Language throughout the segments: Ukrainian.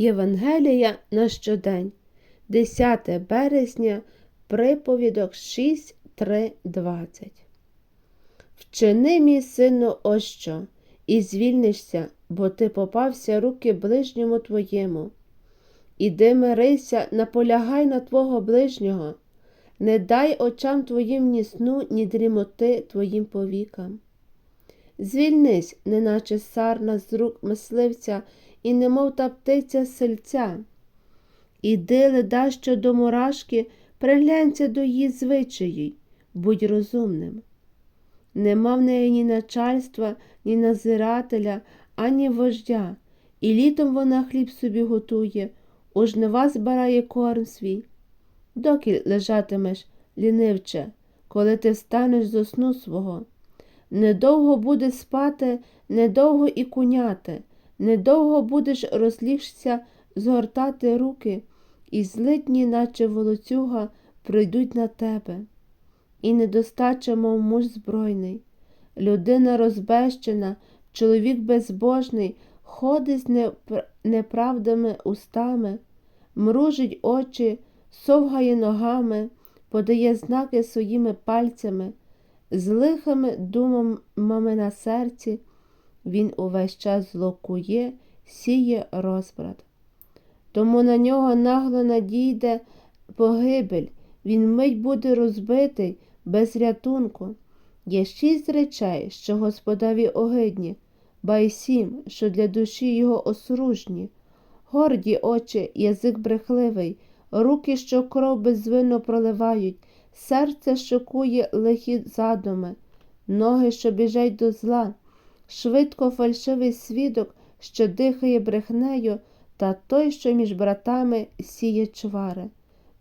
Євангелія на щодень, 10 березня, приповідок 6, 3, 20. Вчини, мій сину, ось що, і звільнишся, бо ти попався руки ближньому твоєму. Іди мирися, наполягай на твого ближнього, не дай очам твоїм ні сну, ні дрімоти твоїм повікам. Звільнись, неначе сарна з рук мисливця, і немов та птиця сельця. Іди ледащо до мурашки, приглянься до її звичаї, будь розумним. Нема в неї ні начальства, ні назирателя, ані вождя, і літом вона хліб собі готує, у жнива збирає корм свій. Доки лежатимеш, лінивче, коли ти встанеш зо сну свого. Недовго буде спати, недовго і куняти, недовго будеш розлігшся згортати руки, і злитні, наче волоцюга, прийдуть на тебе. І недостача, мов муж збройний, людина розбещена, чоловік безбожний, ходить з непр- неправдами устами, мружить очі, совгає ногами, подає знаки своїми пальцями, з лихими думами на серці, він увесь час злокує, сіє розбрат. Тому на нього нагло надійде погибель, він мить буде розбитий без рятунку. Є шість речей, що Господові огидні, ба й сім, що для душі його осружні, горді очі, язик брехливий, руки, що кров безвинно проливають, серце, що кує лихі задуми, ноги, що біжать до зла, швидко фальшивий свідок, що дихає брехнею, та той, що між братами сіє чвари.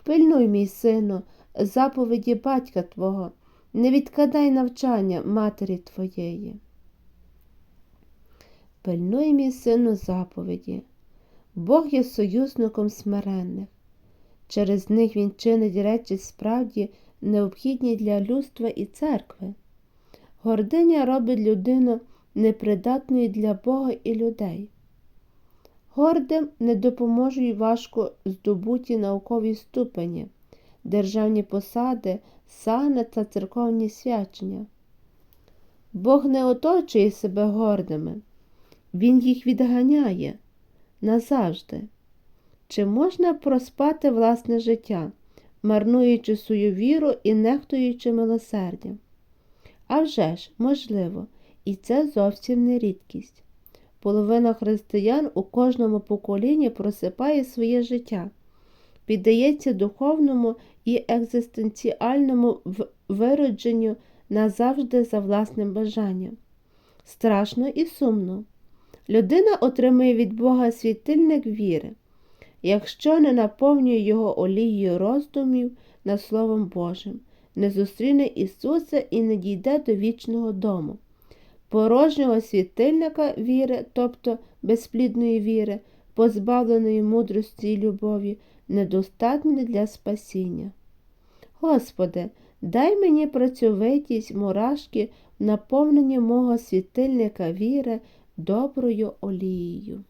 Пильнуй, мій сину, заповіді батька твого, не відкадай навчання матері твоєї. Пильнуй, мій сину, заповіді. Бог є союзником смиренних. Через них він чинить речі справді необхідні для людства і церкви. Гординя робить людину непридатною для Бога і людей. Гордим не допоможуть важко здобуті наукові ступені, державні посади, сани та церковні свячення. Бог не оточує себе гордими, Він їх відганяє назавжди. Чи можна проспати власне життя, марнуючи свою віру і нехтуючи милосердям? А вже ж, можливо, і це зовсім не рідкість. Половина християн у кожному поколінні просипає своє життя, піддається духовному і екзистенціальному виродженню назавжди за власним бажанням. Страшно і сумно. Людина отримує від Бога світильник віри, якщо не наповнює його олією роздумів над Словом Божим, не зустріне Ісуса і не дійде до вічного дому. Порожнього світильника віри, тобто безплідної віри, позбавленої мудрості і любові, недостатньо для спасіння. Господи, дай мені працьовитість мурашки в наповненні мого світильника віри доброю олією.